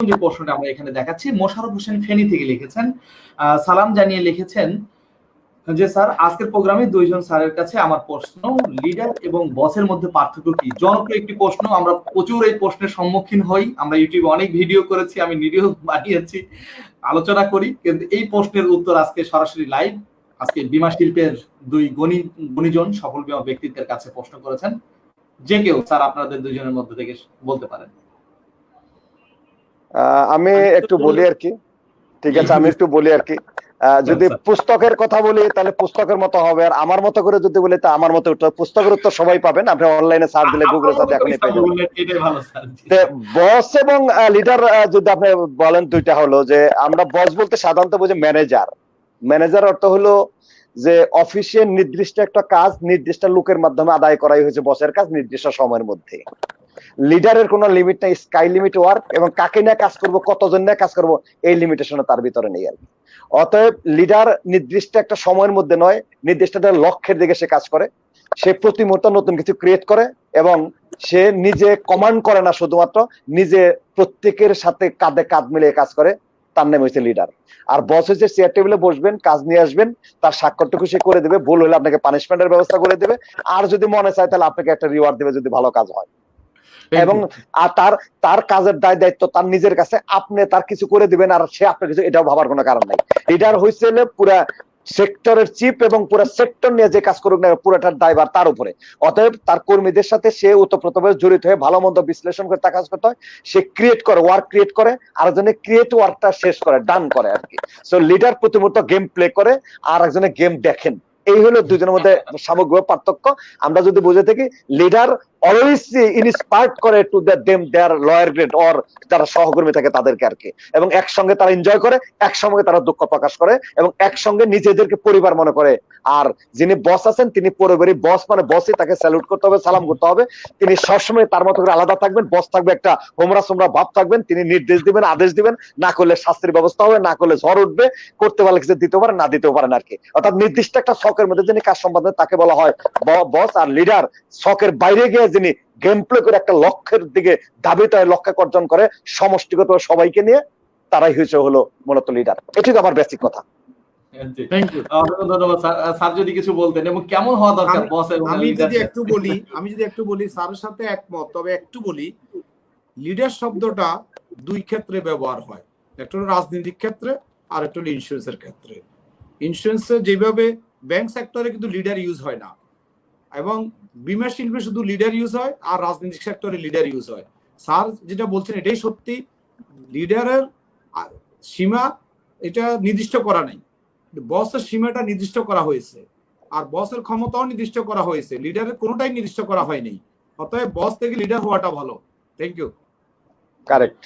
যে প্রশ্নটা আমরা এখানে দেখাচ্ছি মোশারফ হোসেন ফেনী থেকে লিখেছেন সালাম জানিয়ে লিখেছেন, যে স্যার, আজকের প্রোগ্রামে দুইজন স্যারের কাছে আমার প্রশ্ন, লিডার এবং বসের মধ্যে পার্থক্য কি? জনপ্রিয় একটি প্রশ্ন, আমরা প্রচুর এই প্রশ্নের সম্মুখীন হই, আমরা ইউটিউবে অনেক ভিডিও করেছি, আমি ভিডিও বানিয়েছি, আলোচনা করি, কিন্তু এই প্রশ্নের উত্তর আজকে সরাসরি লাইভ আজকে বিমা শিল্পের দুই গণি, গুণীজন, সফল বিমা ব্যক্তিত্বের কাছে প্রশ্ন করেছেন, যে কেউ, স্যার, আপনাদের দুইজনের মধ্যে থেকে বলতে পারেন। আমি একটু বলি আর কি। ঠিক আছে আমি একটু বলি আর কি। যদি আচ্ছা। পুস্তকের কথা বলি তাহলে পুস্তকের মতো হবে। আর আমার মতো করে যদি বলি তা আমার মতো পুস্তকের উত্তর সবাই পাবেন। আপনি অনলাইনে সার্চ দিলে গুগলে সার্চ এখনই পেয়ে যাবেন। বস এবং লিডার যদি আপনি বলেন দুইটা হলো যে আমরা বস বলতে সাধারণত বুঝি ম্যানেজার ম্যানেজার অর্থ হলো যে অফিসের নির্দিষ্ট একটা কাজ নির্দিষ্ট লোকের মাধ্যমে আদায় করাই হয়েছে বসের কাজ নির্দিষ্ট সময়ের মধ্যে। লিডারের কোনো লিমিট নাই স্কাই লিমিট ওয়ার্ক এবং কাকে নিয়ে কাজ করব, কতজন নিয়ে কাজ করব, এই লিমিটেশন তার ভিতরে নেই আর কি। অতএব লিডার নির্দিষ্ট একটা সময়ের মধ্যে নয়, নির্দিষ্ট একটা লক্ষ্যের দিকে সে কাজ করে। সে প্রতি মুহূর্তে নতুন কিছু ক্রিয়েট করে এবং সে নিজে কমান্ড করে না শুধুমাত্র, নিজে প্রত্যেকের সাথে কাঁধে কাঁধ মিলিয়ে কাজ করে, তার নাম হচ্ছে লিডার। আর বস হচ্ছে চেয়ার টেবিলে বসবেন, কাজ নিয়ে আসবেন, তার স্বাক্ষরটুকু সে করে দেবে, ভুল হলে আপনাকে পানিশমেন্টের ব্যবস্থা করে দেবে। আর যদি মনে চায় তাহলে আপনাকে একটা রিওয়ার্ড দেবে যদি ভালো কাজ হয়। এবং তার তার কাজের দায় দায়িত্ব তার নিজের কাছে আপনি তার কিছু করে দিবেন আর সে আপনার কিছু এটাও ভাবার কোনো কারণ নাই। লিডার হয়েছে পুরা সেক্টরের চিপ এবং পুরো সেক্টর নিয়ে যে কাজ করুক না পুরোটার দায়ভার তার উপরে। অতএব তার কর্মীদের সাথে সে ওতপ্রোতভাবে জড়িত হয়ে ভালো মন্দ বিশ্লেষণ করে তার কাজ করতে হয়। সে ক্রিয়েট করে ওয়ার্ক ক্রিয়েট করে আর একজনে ক্রিয়েট ওয়ার্কটা শেষ করে ডান করে আর কি সো লিডার প্রতি মুহূর্ত গেম প্লে করে আর একজনে গেম দেখেন। এই হলো দুজনের মধ্যে সামগ্রিক পার্থক্য। আমরা যদি বুঝে থাকি লিডার অলওয়েজ ইনস্পায়ার্ড করে to the them their lower grade or যারা সহকর্মী থাকে তাদেরকে আর কি। এবং একসঙ্গে তারা এনজয় করে, একসঙ্গে তারা দুঃখ প্রকাশ করে এবং একসঙ্গে নিজেদেরকে পরিবার মনে করে। আর যিনি বস আছেন, তিনি বস মানে তাকে স্যালুট করতে হবে, সালাম করতে হবে। তিনি সবসময় তার মতো করে আলাদা থাকবেন বস থাকবে একটা হোমরা সোমরা ভাব থাকবেন, তিনি নির্দেশ দিবেন, আদেশ দিবেন, না করলে শাস্তির ব্যবস্থা হবে, না করলে ঝড় উঠবে, করতে পারলে কিছু দিতে পারেন, না দিতেও পারেন আর কি। অর্থাৎ নির্দিষ্ট একটা শখের মধ্যে যিনি কাজ সম্পাদন তাকে বলা হয় বস আর লিডার শখের বাইরে গিয়ে যিনি গেম প্লে করে একটা লক্ষ্যের দিকে দাবিত হয়ে লক্ষ্য অর্জন করে সমষ্টিগত সবাইকে নিয়ে তারাই হয়েছে হলো মূলত লিডার এটুকু আমার বেসিক কথা। থ্যাংক ইউ অসংখ্য ধন্যবাদ স্যার। যদি কিছু বলতেন এবং কেমন হওয়া দরকার বস আমি যদি একটু বলি আমি যদি একটু বলি স্যারের সাথে একমত তবে একটু বলি লিডার শব্দটা দুই ক্ষেত্রে ব্যবহার হয়। একটা হলো রাজনৈতিক ক্ষেত্রে আর একটা হলো ইন্স্যুরেন্সের ক্ষেত্রে। ইন্স্যুরেন্সে যেভাবে ব্যাংক সেক্টরে কিন্তু লিডার ইউজ হয় না। এবং বিমা শিল্পে শুধু লিডার ইউজ হয় আর রাজনৈতিক সেক্টরে লিডার ইউজ হয়। স্যার যেটা বলছেন এটাই সত্যি। লিডারের সীমা এটা নির্দিষ্ট করা নাই। বসের সীমাটা নির্দিষ্ট করা হয়েছে আর বসের ক্ষমতাও নির্দিষ্ট করা হয়েছে। লিডারের কোনোটাই নির্দিষ্ট করা হয়নি। অতএব বস থেকে লিডার হওয়াটা ভালো। Thank you correct